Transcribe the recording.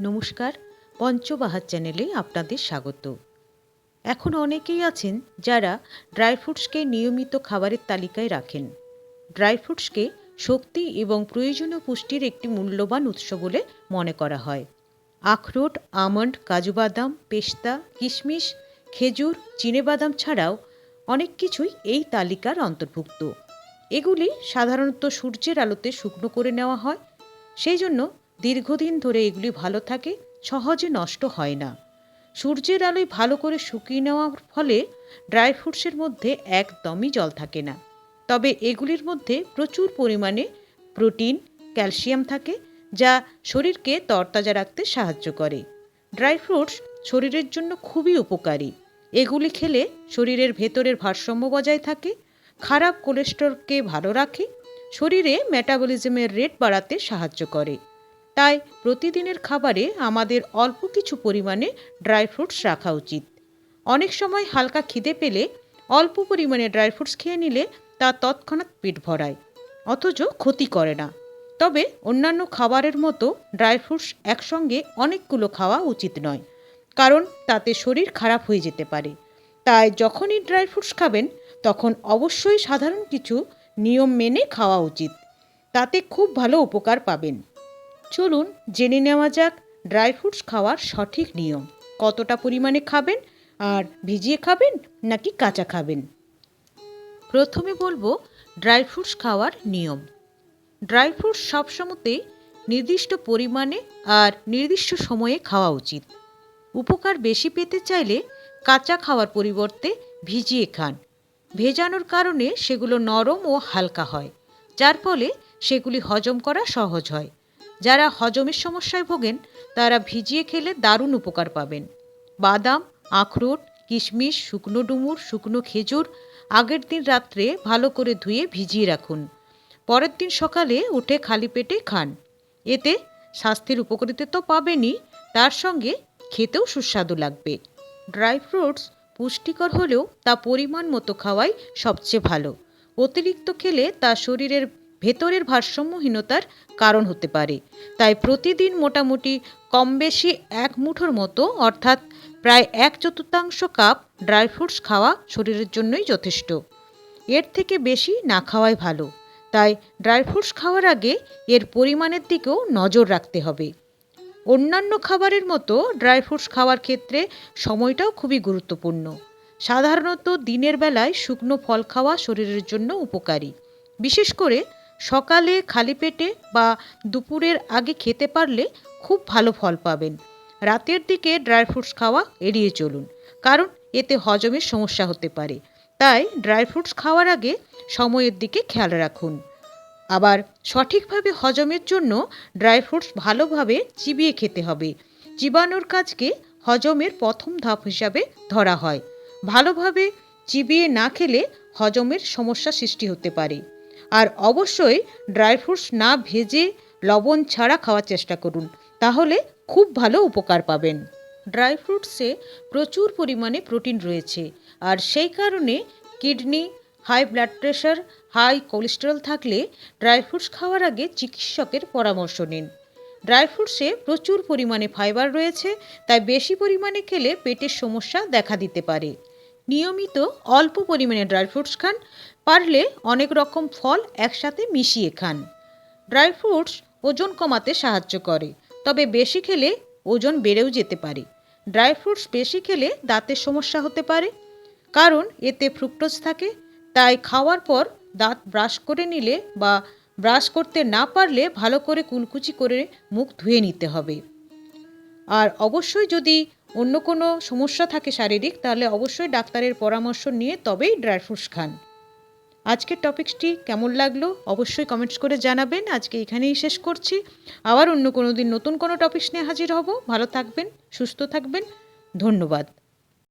নমস্কার, পঞ্চবাহার চ্যানেলে আপনাদের স্বাগত। এখন অনেকেই আছেন যারা ড্রাই ফ্রুটসকে নিয়মিত খাবারের তালিকায় রাখেন। ড্রাই ফ্রুটসকে শক্তি এবং প্রয়োজনীয় পুষ্টির একটি মূল্যবান উৎস বলে মনে করা হয়। আখরোট, আমন্ড কাজু বাদাম পেস্তা, কিশমিশ, খেজুর, চিনেবাদাম ছাড়াও অনেক কিছুই এই তালিকার অন্তর্ভুক্ত। এগুলি সাধারণত সূর্যের আলোতে শুকনো করে নেওয়া হয়। সেই জন্য দীর্ঘদিন ধরে এগুলি ভালো থাকে, সহজে নষ্ট হয় না। সূর্যের আলোয় ভালো করে শুকিয়ে নেওয়ার ফলে ড্রাই ফ্রুটসের মধ্যে একদমই জল থাকে না। তবে এগুলির মধ্যে প্রচুর পরিমাণে প্রোটিন, ক্যালসিয়াম থাকে, যা শরীরকে তরতাজা রাখতে সাহায্য করে। ড্রাই ফ্রুটস শরীরের জন্য খুবই উপকারী। এগুলি খেলে শরীরের ভেতরের ভারসাম্য বজায় থাকে, খারাপ কোলেস্টেরলকে ভালো রাখে, শরীরে মেটাবলিজমের রেট বাড়াতে সাহায্য করে। তাই প্রতিদিনের খাবারে আমাদের অল্প কিছু পরিমাণে ড্রাই ফ্রুটস রাখা উচিত। অনেক সময় হালকা খিদে পেলে অল্প পরিমাণে ড্রাই ফ্রুটস খেয়ে নিলে তা তৎক্ষণাৎ পেট ভরায়, অথচ ক্ষতি করে না। তবে অন্যান্য খাবারের মতো ড্রাই ফ্রুটস একসঙ্গে অনেকগুলো খাওয়া উচিত নয়, কারণ তাতে শরীর খারাপ হয়ে যেতে পারে। তাই যখনই ড্রাই ফ্রুটস খাবেন, তখন অবশ্যই সাধারণ কিছু নিয়ম মেনে খাওয়া উচিত। তাতে খুব ভালো উপকার পাবেন। চলুন জেনে নেওয়া যাক ড্রাই ফ্রুটস খাওয়ার সঠিক নিয়ম। কতটা পরিমাণে খাবেন আর ভিজিয়ে খাবেন নাকি কাঁচা খাবেন? প্রথমে বলব ড্রাই ফ্রুটস খাওয়ার নিয়ম। ড্রাই ফ্রুটস সবসময়তে নির্দিষ্ট পরিমাণে আর নির্দিষ্ট সময়ে খাওয়া উচিত। উপকার বেশি পেতে চাইলে কাঁচা খাওয়ার পরিবর্তে ভিজিয়ে খান। ভেজানোর কারণে সেগুলো নরম ও হালকা হয়, যার ফলে সেগুলি হজম করা সহজ হয়। যারা হজমের সমস্যায় ভোগেন, তারা ভিজিয়ে খেলে দারুণ উপকার পাবেন। বাদাম, আখরোট, কিশমিশ, শুকনো ডুমুর, শুকনো খেজুর আগের দিন রাত্রে ভালো করে ধুয়ে ভিজিয়ে রাখুন। পরের দিন সকালে উঠে খালি পেটে খান। এতে স্বাস্থ্যের উপকারিতা তো পাবেনই, তার সঙ্গে খেতেও সুস্বাদু লাগবে। ড্রাই ফ্রুটস পুষ্টিকর হলেও তা পরিমাণ মতো খাওয়াই সবচেয়ে ভালো। অতিরিক্ত খেলে তা শরীরের ভেতরের ভারসাম্যহীনতার কারণ হতে পারে। তাই প্রতিদিন মোটামুটি কম বেশি এক মুঠোর মতো, অর্থাৎ প্রায় এক চতুর্থাংশ কাপ ড্রাই ফ্রুটস খাওয়া শরীরের জন্যই যথেষ্ট। এর থেকে বেশি না খাওয়াই ভালো। তাই ড্রাই ফ্রুটস খাওয়ার আগে এর পরিমাণের দিকেও নজর রাখতে হবে। অন্যান্য খাবারের মতো ড্রাই ফ্রুটস খাওয়ার ক্ষেত্রে সময়টাও খুবই গুরুত্বপূর্ণ। সাধারণত দিনের বেলায় শুকনো ফল খাওয়া শরীরের জন্য উপকারী। বিশেষ করে সকালে খালি পেটে বা দুপুরের আগে খেতে পারলে খুব ভালো ফল পাবেন। রাতের দিকে ড্রাই ফ্রুটস খাওয়া এড়িয়ে চলুন, কারণ এতে হজমের সমস্যা হতে পারে। তাই ড্রাই ফ্রুটস খাওয়ার আগে সময়ের দিকে খেয়াল রাখুন। আবার সঠিকভাবে হজমের জন্য ড্রাই ফ্রুটস ভালোভাবে চিবিয়ে খেতে হবে। চিবানোর কাজকে হজমের প্রথম ধাপ হিসাবে ধরা হয়। ভালোভাবে চিবিয়ে না খেলে হজমের সমস্যা সৃষ্টি হতে পারে। আর অবশ্যই ড্রাই ফ্রুটস না ভেজে লবণ ছাড়া খাওয়ার চেষ্টা করুন, তাহলে খুব ভালো উপকার পাবেন। ড্রাই ফ্রুটসে প্রচুর পরিমাণে প্রোটিন রয়েছে, আর সেই কারণে kidney, high blood pressure, high cholesterol থাকলে ড্রাই ফ্রুটস খাওয়ার আগে চিকিৎসকের পরামর্শ নিন। ড্রাই ফ্রুটসে প্রচুর পরিমাণে ফাইবার রয়েছে, তাই বেশি পরিমাণে খেলে পেটের সমস্যা দেখা দিতে পারে। নিয়মিত অল্প পরিমাণে ড্রাই ফ্রুটস খান, পারলে অনেক রকম ফল একসাথে মিশিয়ে খান। ড্রাই ফ্রুটস ওজন কমাতে সাহায্য করে, তবে বেশি খেলে ওজন বেড়েও যেতে পারে। ড্রাই ফ্রুটস বেশি খেলে দাঁতের সমস্যা হতে পারে, কারণ এতে ফ্রুক্টোজ থাকে, তাই খাওয়ার পর দাঁত ব্রাশ করে নিলে বা ব্রাশ করতে না পারলে ভালো করে কুলকুচি করে মুখ ধুয়ে নিতে হবে। আর অবশ্যই যদি অন্য কোনো সমস্যা থাকে শারীরিক, তাহলে অবশ্যই ডাক্তারের পরামর্শ নিয়ে তবেই ড্রাই ফ্রুটস খান। আজকের টপিকসটি কেমন লাগল অবশ্যই কমেন্টস করে জানাবেন। আজকে এখানেই শেষ করছি। আবার অন্য কোনো দিন নতুন কোনো টপিকস নিয়ে হাজির হব। ভালো থাকবেন, সুস্থ থাকবেন। ধন্যবাদ।